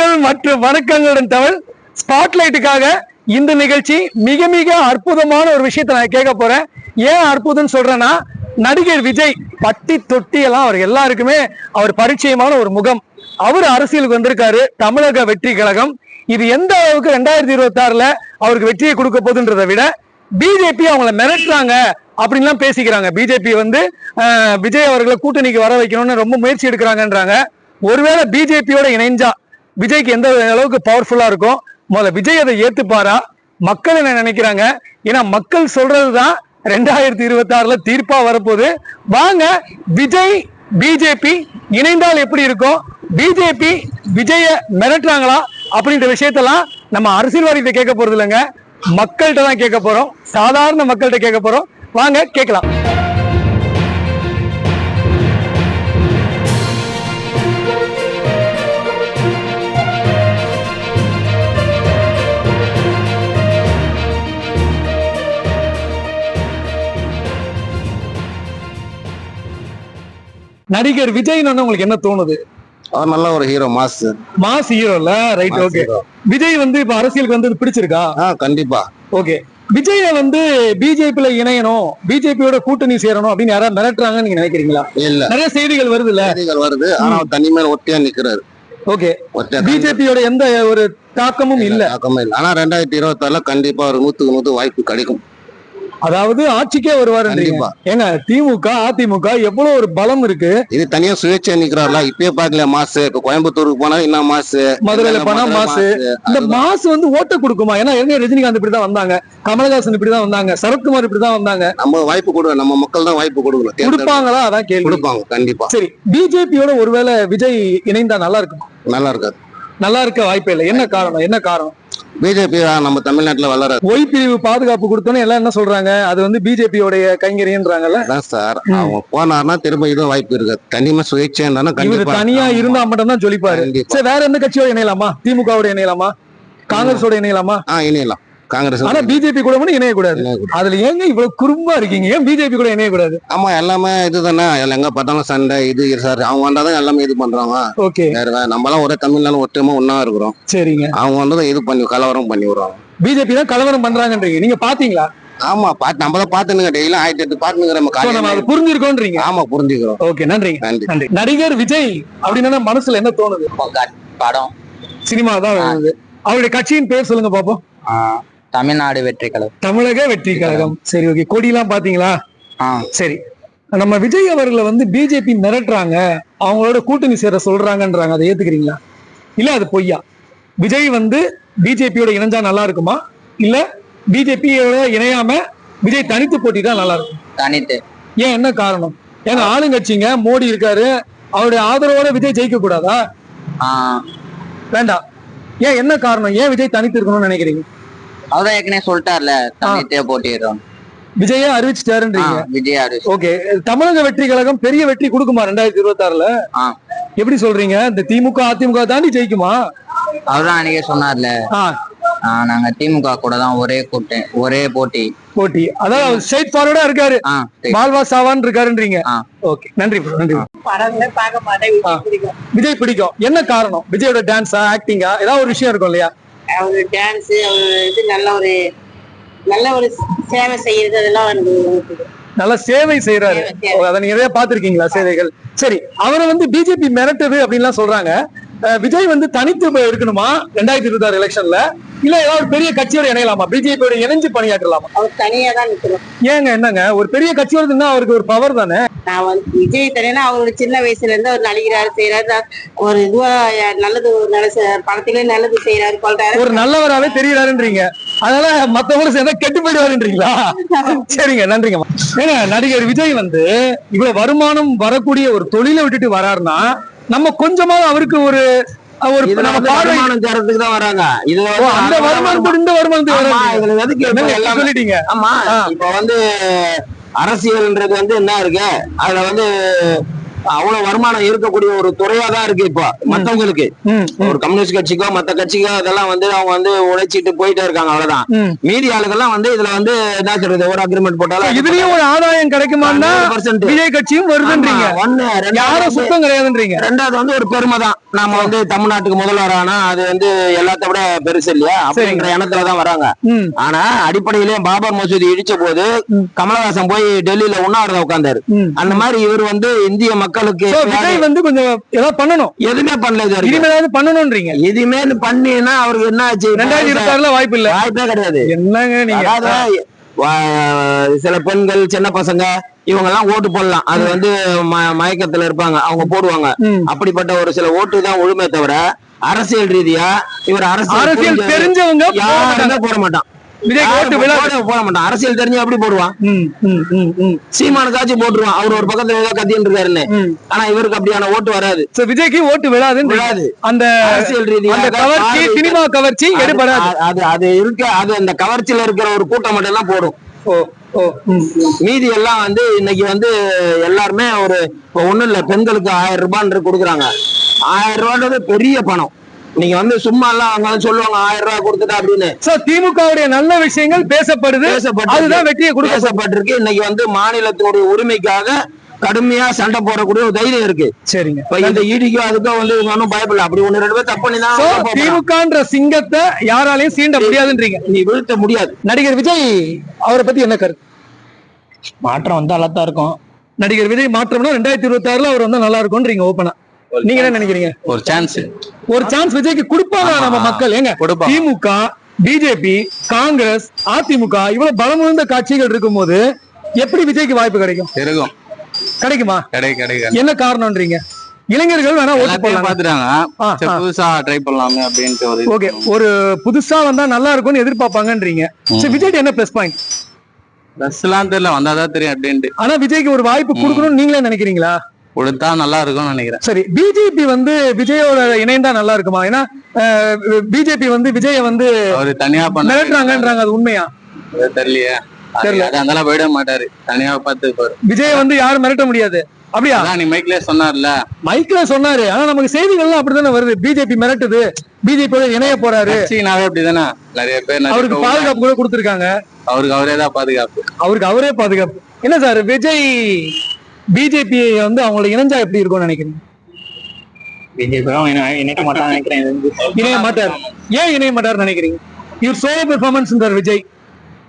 வாழ்த்துக்கள் மற்றும் வணக்கங்களுடன் தவள் ஸ்பாட்லைட்டுக்காக இந்த நிகழ்ச்சி மிக மிக அற்புதமான ஒரு விஷயத்தை நான் கேட்க போறேன். ஏன் அற்புதம்னு சொல்றேன்னா நடிகர் விஜய் பட்டி தொட்டி எல்லாம் அவர் எல்லாருக்குமே அவர் பரிச்சயமான ஒரு முகம். அவர் அரசியலுக்கு வந்திருக்காரு தமிழக வெற்றி கழகம். இது எந்த அளவுக்கு ரெண்டாயிரத்தி இருபத்தி ஆறுல அவருக்கு வெற்றியை கொடுக்க போதுன்றதை விட பிஜேபி அவங்கள மிரட்டுறாங்க அப்படின்லாம் பேசிக்கிறாங்க. பிஜேபி வந்து விஜய் அவர்களை கூட்டணிக்கு வர வைக்கணும்னு ரொம்ப முயற்சி எடுக்கிறாங்கன்றாங்க. ஒருவேளை பிஜேபியோட இணைஞ்சா விஜய்க்கு எந்த அளவுக்கு பவர்ஃபுல்லாக இருக்கும் முதல்ல விஜய் அதை ஏற்றுப்பாரா மக்கள் என்ன நினைக்கிறாங்க? ஏன்னா மக்கள் சொல்றதுதான் ரெண்டாயிரத்தி இருபத்தி ஆறுல தீர்ப்பா வரப்போகுது. வாங்க விஜய் பிஜேபி இணைந்தால் எப்படி இருக்கும்? பிஜேபி விஜய மிரட்டுறாங்களா? அப்படின்ற விஷயத்தெல்லாம் நம்ம அரசியல்வாதிகிட்ட கேட்க போறது இல்லைங்க மக்கள்கிட்ட தான் கேட்க போறோம். சாதாரண மக்கள்கிட்ட கேட்க போறோம். வாங்க கேட்கலாம். நடிகர் விஜய்னு உங்களுக்கு என்ன தோணுது? அவர் நல்ல ஒரு ஹீரோ மாஸ் மாஸ் ஹீரோல ரைட் ஓகே. விஜய் வந்து இப்ப அரசியலுக்கு வந்து பிடிச்சிருக்கா? கண்டிப்பா. ஓகே விஜய வந்து பிஜேபில இணையணும் பிஜேபியோட கூட்டணி சேரணும் அப்படின்னு யாராவது மிரட்டுறாங்கன்னு நீங்க நினைக்கிறீங்களா? இல்ல. நிறைய செய்திகள் வருது இல்ல? செய்திகள் வருது. ஆனா அவர் தனிமையில ஒட்டியா நிக்கிறாரு. ஓகே பிஜேபியோட எந்த ஒரு தாக்கமும் இல்ல தாக்கமே இல்ல. ஆனா ரெண்டாயிரத்தி இருபத்தி ஆறுல கண்டிப்பா ஒரு நூத்துக்கு நூத்து வாய்ப்பு கிடைக்கும். அதாவது ஆட்சிக்கே வருவாரு ஏங்க திமுக அதிமுக எவ்வளவு ஒரு பலம் இருக்கு? இது தனியா சுயேட்சையா நிக்கிறாருல இப்பயே பாக்கல மாசு? இப்ப கோயம்புத்தூருக்கு போனா என்ன மாசு? மதுரையில போனா மாசு? இந்த மாசு வந்து ஓட்ட கொடுக்குமா? ஏன்னா ஏற்கனவே ரஜினிகாந்த் இப்படிதான் வந்தாங்க. கமலஹாசன் இப்படிதான் வந்தாங்க. சரத்குமார் இப்படிதான் வந்தாங்க. நம்ம வாய்ப்பு கொடுக்க நம்ம மக்கள் தான் வாய்ப்பு கொடுக்கணும் கொடுப்பாங்களா? அதான் கேள்வி. கொடுப்பாங்க கண்டிப்பா. சரி பிஜேபியோட ஒருவேளை விஜய் இணைந்தா நல்லா இருக்கும்? நல்லா இருக்காது. நல்லா இருக்க வாய்ப்பே இல்லை. என்ன காரணம்? என்ன காரணம்? பிஜேபி நம்ம தமிழ்நாட்டுல வளராது ஒய் பிரிவு பாதுகாப்பு கொடுத்தோன்னு எல்லாம் என்ன சொல்றாங்க? அது வந்து பிஜேபியோடைய கைங்கரியன்றாங்கல்ல அதான் சார். அவங்க போனாருன்னா திரும்ப இதுவும் வாய்ப்பு இருக்காது தனிமை சுயேட்சையா இருந்தாலும் தனியா. இருந்தா மட்டும் தான் ஜொலிப்பாரு. சரி வேற எந்த கட்சியோட இணையலாமா? திமுகவோட இணையலாமா? காங்கிரஸோட இணையலாமா? ஆ இணையலாம். காங்கிரஸ் ஆனா பிஜேபி கூட மட்டும் இணையக்கூடாது. அதுல ஏங்க இவ்வளவு குறும்பா இருக்கீங்க? ஏன் பிஜேபி கூட இணையக்கூடாது ஆமா எல்லாமே இதுதானே. எல்லாம் எங்க பார்த்தாலும் சண்டை இது சார். அவங்க வந்தாதான் எல்லாமே இது பண்றாங்க. ஓகே. வேற வேற. நம்மளாம் ஒரே தமிழ்நாடு ஒற்றுமை ஒண்ணா இருக்கிறோம். சரிங்க. அவங்க வந்ததும் இது பண்ணி கலவரம் பண்ணி விடுறாங்க. பிஜேபி தான் கலவரம் பண்றாங்கன்றீங்க. நீங்க பாத்தீங்களா ஆமா பாத்து நம்ம தான் பாத்துனுங்க டெய்லியும் ஆயிரத்தி எட்டு பாத்துனுங்க நம்ம நம்ம அதை புரிஞ்சிருக்கோன்றீங்க. ஆமா புரிஞ்சுக்கிறோம். ஓகே நன்றிங்க. நன்றி. நன்றி. நடிகர் விஜய் அப்படின்னா மனசுல என்ன தோணுது? படம். சினிமா தான் வருது. அவருடைய கட்சியின் பேர் சொல்லுங்க பாப்போம். ஆ, தமிழ்நாடு வெற்றி கழகம் தமிழக வெற்றி கழகம் சரி ஓகே கொடியெல்லாம் பாத்தீங்களா சரி. நம்ம விஜய் அவர்களை வந்து பிஜேபி மிரட்டுறாங்க. அவங்களோட கூட்டணி சேர சொல்றாங்கன்றாங்க. அதை ஏத்துக்கிறீங்களா? இல்ல அது பொய்யா? விஜய் வந்து பிஜேபியோட இணைஞ்சா நல்லா இருக்குமா? இல்ல பிஜேபியோட இணையாம விஜய் தனித்து போட்டிட்டா நல்லா இருக்கும்? தனித்து. ஏன் என்ன காரணம்? ஏங்க ஆளுங்கட்சிங்க மோடி இருக்காரு. அவருடைய ஆதரவோட விஜய் ஜெயிக்க கூடாதா? வேண்டாம். ஏன் என்ன காரணம்? ஏன் விஜய் தனித்து இருக்கணும்னு நினைக்கிறீங்க? அவர்தான் ஏற்கனவே சொல்லிட்டார்ல தனித்தே போட்டிடுறோம் விஜயே அறிவிச்சிட்டாருன்றீங்க. விஜய் அரிசி ஓகே தமிழக வெற்றி கழகம் பெரிய வெற்றி கொடுக்குமா ரெண்டாயிரத்தி இருபத்தி ஆறுல எப்படி சொல்றீங்க? இந்த திமுக அதிமுக தாண்டி ஜெயிக்குமா? அவர்தான் அன்னைக்கே சொன்னார்ல. நாங்க திமுக கூட தான் ஒரே கூட்டம் ஒரே போட்டி. போட்டி. அதாவது ஸ்ட்ரைட் ஃபார்வர்டா இருக்காரு. வாழ்வா சாவான் இருக்காருன்றீங்க. ஓகே நன்றி நன்றி விஜய் பிடிக்கும். என்ன காரணம்? விஜயோட டான்ஸா ஆக்டிங்கா ஏதாவது ஒரு விஷயம் இருக்கும் இல்லையா? அவரு டான்ஸ் அவர் இது நல்ல ஒரு நல்ல ஒரு சேவை செய்யறது அதெல்லாம் எனக்கு. நல்ல சேவை செய்யறாரு. அதை நீங்க நிறைய பாத்திருக்கீங்களா சேவைகள் சரி அவரை வந்து பிஜேபி மிரட்டுது அப்படின்லாம் சொல்றாங்க விஜய் வந்து தனித்து இருக்கணுமா ரெண்டாயிரத்தி இருபத்தி ஆறு எலெக்ஷன்ல? இல்ல ஏதாவது பெரிய கட்சியோட இணையலாமா? பிஜேபியோட இணைஞ்சு பணியாற்றலாமா? அவர் தனியா தான் நிக்கணும். ஏங்க என்னங்க? ஒரு பெரிய கட்சியோட அவருக்கு ஒரு பவர் தானே? நான் வந்து விஜய் தனியா அவரோட சின்ன வயசுல இருந்து அவர் நடிக்கிறாரு செய்யறாரு ஒரு இதுவா நல்லது ஒரு நல்ல படத்திலே நல்லது செய்யறாரு கொள்றாரு ஒரு நல்லவராவே தெரியறாருன்றீங்க அதனால மத்தவங்களும் சேர்ந்தா கெட்டு போயிடுவாருன்றீங்களா? சரிங்க நன்றிங்க ஏங்க நடிகர் விஜய் வந்து இவ்வளவு வருமானம் வரக்கூடிய ஒரு தொழிலை விட்டுட்டு வராருன்னா நம்ம கொஞ்சமாவது அவருக்கு ஒரு ஒரு வருமானம் தரத்துக்கு தான் வராங்க. இதுல அந்த வருமானத்தோட இந்த வருமானத்துக்கு சொல்லிட்டீங்க? ஆமா. இப்ப வந்து அரசியல்ன்றது வந்து என்ன இருக்கு? அதுல வந்து அவ்வளவு வருமானம் இருக்கக்கூடிய ஒரு துறையா தான் இருக்கு இப்போ மத்தவங்களுக்கு. ஒரு கம்யூனிஸ்ட் கட்சிக்கோ மத்த கட்சிக்கோ இதெல்லாம் வந்து அவங்க வந்து உழைச்சிட்டு போயிட்டே இருக்காங்க அவ்வளவுதான். மீதி ஆளுகெல்லாம் வந்து இதுல வந்து என்ன சொல்றது ஒரு அக்ரிமெண்ட் போட்டாலும் இதுலயும் ஒரு ஆதாயம் கிடைக்குமான்னா பர்சன்ட் விஜய் கட்சியும் வருதுன்றீங்க. யாரும் சுத்தம் கிடையாதுன்றீங்க. ரெண்டாவது வந்து ஒரு பெருமை தான் நாம வந்து தமிழ்நாட்டுக்கு முதல்வர் ஆனா அது வந்து எல்லாத்த விட பெருசு இல்லையா? அப்படிங்கிற எண்ணத்துல தான் வராங்க. ஆனா அடிப்படையிலேயே பாபர் மசூதி இடிச்ச போது. கமலஹாசன் போய் டெல்லியில உண்ணாவிரதம் உட்கார்ந்தாரு. அந்த மாதிரி இவர் வந்து இந்திய மக்களுக்கு விஜய் வந்து கொஞ்சம் ஏதாவது பண்ணணும். எதுவுமே பண்ணல. இனிமேலாவது பண்ணணும்ன்றீங்க. எதுவுமே பண்ணினா அவருக்கு என்ன ஆச்சு? ரெண்டாயிரத்தி இருபத்தி ஆறுல வாய்ப்பு இல்ல. வாய்ப்பே கிடையாது. என்னங்க நீங்க? சில பெண்கள் சின்ன பசங்க இவங்க எல்லாம் ஓட்டு போடலாம். அது வந்து மயக்கத்துல இருப்பாங்க. அவங்க போடுவாங்க. அப்படிப்பட்ட ஒரு சில ஓட்டு தான் ஒழுமே தவிர அரசியல் ரீதியா இவர் அரசியல் தெரிஞ்சவங்க. யாருமே போட மாட்டான். விஜய்க்கு ஓட்டு விழாது போட- மாட்டான். அரசியல் தெரிஞ்சு எப்படி போடுவான்? சீமானுக்காச்சும் போட்டுருவான். அவர் ஒரு பக்கத்துல ஏதோ கத்தின்னு இருக்காருன்னு. ஆனா இவருக்கு அப்படியான ஓட்டு வராது. So, விஜய்க்கு ஓட்டு விழாதுன்னு விழாது. அந்த அரசியல் அந்த ரீதியாக கவர்ச்சி பார்வை- சினிமா கவர்ச்சி எடுபடாது. அது அது இருக்க அது அந்த கவர்ச்சியில இருக்கிற ஒரு கூட்டம் மட்டும் தான் போடும். மீதி எல்லாம் வந்து இன்னைக்கு வந்து எல்லாருமே ஒரு ஒண்ணும் இல்ல பெண்களுக்கு ஆயிரம் ரூபான்னு கொடுக்குறாங்க. ஆயிரம் ரூபான்றது பெரிய பணம். நீங்க வந்து சும்மா எல்லாம் அவங்க வந்து சொல்லுவாங்க ஆயிரம் ரூபாய் கொடுத்துட்டா அப்படின்னு. So, திமுகவுடைய நல்ல விஷயங்கள் பேசப்படுது. பேசப்பட்டு அதுதான் வெற்றியை கொடுக்க பேசப்பட்டிருக்கு. இன்னைக்கு வந்து மாநிலத்தினுடைய உரிமைக்காக கடுமையா சண்டை போடக்கூடிய ஒரு தைரியம் இருக்கு. சரிங்க. இப்ப இந்த ஈடிக்கோ அதுக்கோ வந்து இவங்க ஒன்றும் பயப்படல. அப்படி ஒண்ணு ரெண்டு பேர் தப்பு தான் திமுகன்ற சிங்கத்தை யாராலையும் சீண்ட முடியாதுன்றீங்க. நீ வீழ்த்த முடியாது. நடிகர் விஜய் அவரை பத்தி என்ன கருத்து? மாற்றம் வந்து நல்லா தான் இருக்கும். நடிகர் விஜய் மாற்றம்னா ரெண்டாயிரத்தி இருபத்தி ஆறுல அவர் வந்தா நல்லா இருக்கும்ன்றீங்க ஓப்பனா நீங்க என்ன நினைக்கிறீங்க? ஒரு சான்ஸ் ஒரு சான்ஸ் விஜய்க்கு கொடுப்பாங்க நம்ம மக்கள்? ஏங்க. திமுக பிஜேபி காங்கிரஸ் அதிமுக இவ்வளவு பலமுழுந்த காட்சிகள் இருக்கும்போது எப்படி விஜய்க்கு வாய்ப்பு கிடைக்கும்? இருக்கும். கிடைக்குமா? கிடை கிடைக்க என்ன காரணம்ன்றீங்க? இளைஞர்கள் வேணா ஓட்டு போடலாம். ஆ. புதுசா ட்ரை பண்ணலாமே அப்படின்ட்டு ஒரு. ஓகே ஒரு புதுசா வந்தா நல்லா இருக்கும்னு எதிர்பார்ப்பாங்கன்றீங்க. சரி விஜய்க்கு என்ன பிளஸ் பாயிண்ட் எல்லாம் தெரியல வந்தாதான் தெரியும் அப்படின்ட்டு. ஆனா விஜய்க்கு ஒரு வாய்ப்பு கொடுக்கணும்னு நீங்களே நினைக்கிறீங்களா? கொடுத்தா நல்லா இருக்கும்னு நினைக்கிறேன். சரி பிஜேபி வந்து விஜயோட இணைந்தா நல்லா இருக்குமா ஏன்னா பிஜேபி வந்து விஜய வந்து அவரு தனியா பண்ண மிரட்டுறாங்கன்றாங்க அது உண்மையா? தெரியலையே. தெரியல. அது அதெல்லாம் போயிட மாட்டாரு. தனியா பார்த்து பாரு விஜய வந்து யாரும் மிரட்ட முடியாது. அப்படியா? நீ மைக்லயே சொன்னார்ல. மைக்ல சொன்னாரு. ஆனா நமக்கு செய்திகள்லாம் அப்படித்தானே வருது. பிஜேபி மிரட்டுது. பிஜேபியோட இணைய போறாரு. கட்சினாவே அப்படிதானே? நிறைய பேர் அவருக்கு பாதுகாப்பு கூட கொடுத்திருக்காங்க. அவருக்கு அவரே தான் பாதுகாப்பு. அவருக்கு அவரே பாதுகாப்பு. என்ன சார் விஜய் பிஜேபி வந்து அவங்கள இணைஞ்சா எப்படி இருக்கும்னு நினைக்கிறீங்க? பிஜேபி இணைக்க மாட்டான்னு நினைக்கிறேன். இது வந்து. இணைய மாட்டார். ஏன் இணைய மாட்டார் நினைக்கிறீங்க? இவர் சோ பெர்ஃபார்மன்ஸ் விஜய்.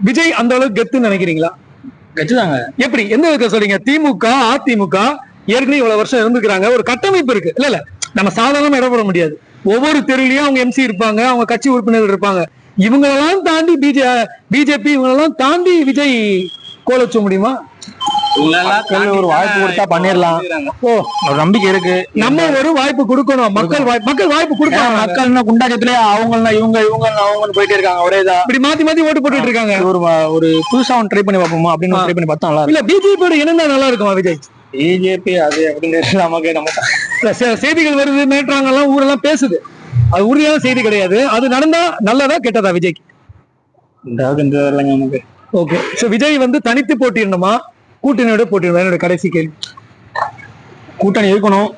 விஜய் அந்த அளவுக்கு கெத்துன்னு நினைக்கிறீங்களா? கட்சிதாங்க எப்படி? எந்த விதத்துல சொல்றீங்க? திமுக அதிமுக ஏற்கனவே இவ்வளவு வருஷம் இருந்துக்கிறாங்க. ஒரு கட்டமைப்பு இருக்கு. இல்ல இல்ல. நம்ம சாதாரணமா இடப்பட முடியாது. ஒவ்வொரு தெருவுலயும் அவங்க எம்சி இருப்பாங்க. அவங்க கட்சி உறுப்பினர்கள் இருப்பாங்க. இவங்களெல்லாம் தாண்டி பிஜே பிஜேபி இவங்களெல்லாம் தாண்டி விஜய் கோல வச்ச முடியுமா? ஒரு வாய்ப்பு கொடுத்தா பண்ணிடலாம். ஓ ஒரு நம்பிக்கை இருக்கு. நம்ம ஒரு வாய்ப்பு கொடுக்கணும். மக்கள் வாய்ப்பு மக்கள் வாய்ப்பு கொடுப்பாங்க மக்கள் என்ன குண்டாட்டத்திலே அவங்க இவங்க இவங்க அவங்க போயிட்டே இருக்காங்க. ஒரே இதா. இப்படி மாத்தி மாத்தி ஓட்டு போட்டுட்டு இருக்காங்க. ஒரு புதுசா ஒன்று ட்ரை பண்ணி பார்ப்போமா அப்படின்னு ட்ரை பண்ணி பார்த்தா நல்லா இல்ல பிஜேபியோட இணைந்தா நல்லா இருக்குமா விஜய்? பிஜேபி அது அப்படிங்கிறது நமக்கு நம்ம இல்ல, செ- செய்திகள் வருது மேற்றாங்க எல்லாம் ஊரெல்லாம் பேசுது. அது உறுதியான செய்தி கிடையாது. அது நடந்தா நல்லதா கெட்டதா விஜய்க்கு? ஓகே சோ விஜய் வந்து தனித்து போட்டியிடணுமா கூட்டணியோட போட்டியிடணும் என்னோட கடைசி கேள்வி. கூட்டணி இருக்கணும்.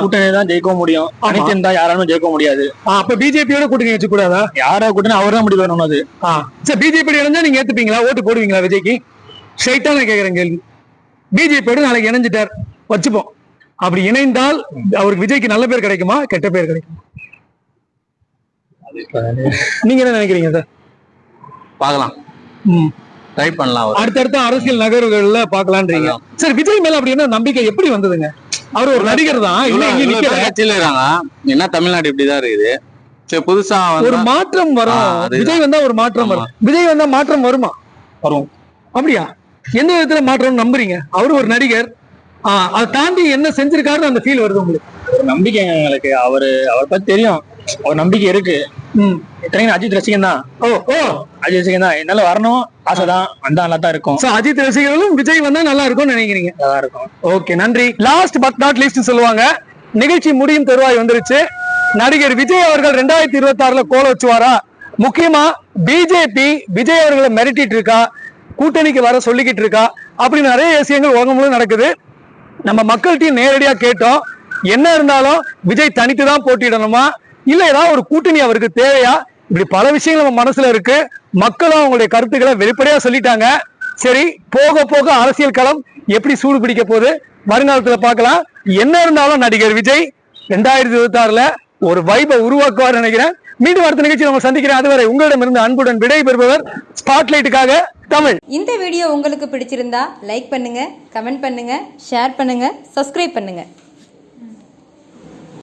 கூட்டணி தான் ஜெயிக்க முடியும். தனித்து இருந்தா யாராலும் ஜெயிக்க முடியாது. அப்ப பிஜேபியோட கூட்டணி வச்சு கூடாதா யாரா கூட்டணி? அவர் தான் முடிவு வரணும் அது. சரி பிஜேபி இணைஞ்சா நீங்க ஏத்துப்பீங்களா? ஓட்டு போடுவீங்களா விஜய்க்கு? ஸ்ட்ரைட்டா நான் கேக்குறேன் கேள்வி. பிஜேபியோட நாளைக்கு இணைஞ்சிட்டார். வச்சுப்போம். அப்படி இணைந்தால் அவருக்கு விஜய்க்கு நல்ல பேர் கிடைக்குமா? கெட்ட பேர் கிடைக்குமா? நீங்க என்ன நினைக்கிறீங்க சார்? பார்க்கலாம் ம். ட்ரை பண்ணலாம் அடுத்தடுத்த அரசியல் நகர்வுகள்ல பாக்கலான்றீங்க சரி விஜய் மேல அப்படி என்ன நம்பிக்கை எப்படி வந்ததுங்க? அவர் ஒரு நடிகர் தான் என்ன தமிழ்நாடு இப்படிதான் இருக்குது. சரி புதுசா ஒரு மாற்றம் வரும். விஜய் வந்தா ஒரு மாற்றம் வரும். விஜய் வந்தா மாற்றம் வருமா? வரும். அப்படியா? எந்த விதத்துல மாற்றம் நம்புறீங்க? அவரு ஒரு நடிகர். அதை தாண்டி என்ன செஞ்சிருக்காருன்னு அந்த ஃபீல் வருது உங்களுக்கு? நம்பிக்கை எங்களுக்கு. அவரு அவர் பத்தி தெரியும். அவர் நம்பிக்கை இருக்கு. இத்தனைக்கும் அஜித் ரசிகன் தான் ஓ ஓ அஜித் ரசிகன் தான் என்னால வரணும். ஆசைதான். வந்தா நல்லா தான் இருக்கும். சோ அஜித் ரசிகர்களும் விஜய் வந்தா நல்லா இருக்கும்னு நினைக்கிறீங்க? நல்லா இருக்கும். ஓகே நன்றி. லாஸ்ட் பட் நாட் லீஸ்ட் சொல்லுவாங்க. நிகழ்ச்சி முடியும் தருவாய் வந்துருச்சு. நடிகர் விஜய் அவர்கள் ரெண்டாயிரத்தி இருபத்தி ஆறுல கோல வச்சுவாரா? முக்கியமா பிஜேபி விஜய் அவர்களை மிரட்டிட்டு இருக்கா? கூட்டணிக்கு வர சொல்லிக்கிட்டு இருக்கா? அப்படி நிறைய விஷயங்கள் உலகம் நடக்குது. நம்ம மக்கள்கிட்டயும் நேரடியா கேட்டோம். என்ன இருந்தாலும் விஜய் தனித்து தான் போட்டியிடணுமா? இல்ல ஏதாவது ஒரு கூட்டணி அவருக்கு தேவையா? இப்படி பல விஷயங்கள் நம்ம மனசுல இருக்கு. மக்களும் அவங்களுடைய கருத்துக்களை வெளிப்படையா சொல்லிட்டாங்க. சரி போக போக அரசியல் களம் எப்படி சூடு பிடிக்க போகுது? வருங்காலத்துல பார்க்கலாம். என்ன இருந்தாலும் நடிகர் விஜய் ரெண்டாயிரத்தி இருபத்தி ஆறுல ஒரு வைபை உருவாக்குவார் நினைக்கிறேன். மீண்டும் அடுத்த நிகழ்ச்சி நம்ம சந்திக்கிறேன். அதுவரை உங்களிடமிருந்து அன்புடன் விடை பெறுபவர் ஸ்பாட்லைட்டுக்காக தமிழ். இந்த வீடியோ உங்களுக்கு பிடிச்சிருந்தா லைக் பண்ணுங்க கமெண்ட் பண்ணுங்க ஷேர் பண்ணுங்க சப்ஸ்கிரைப் பண்ணுங்க.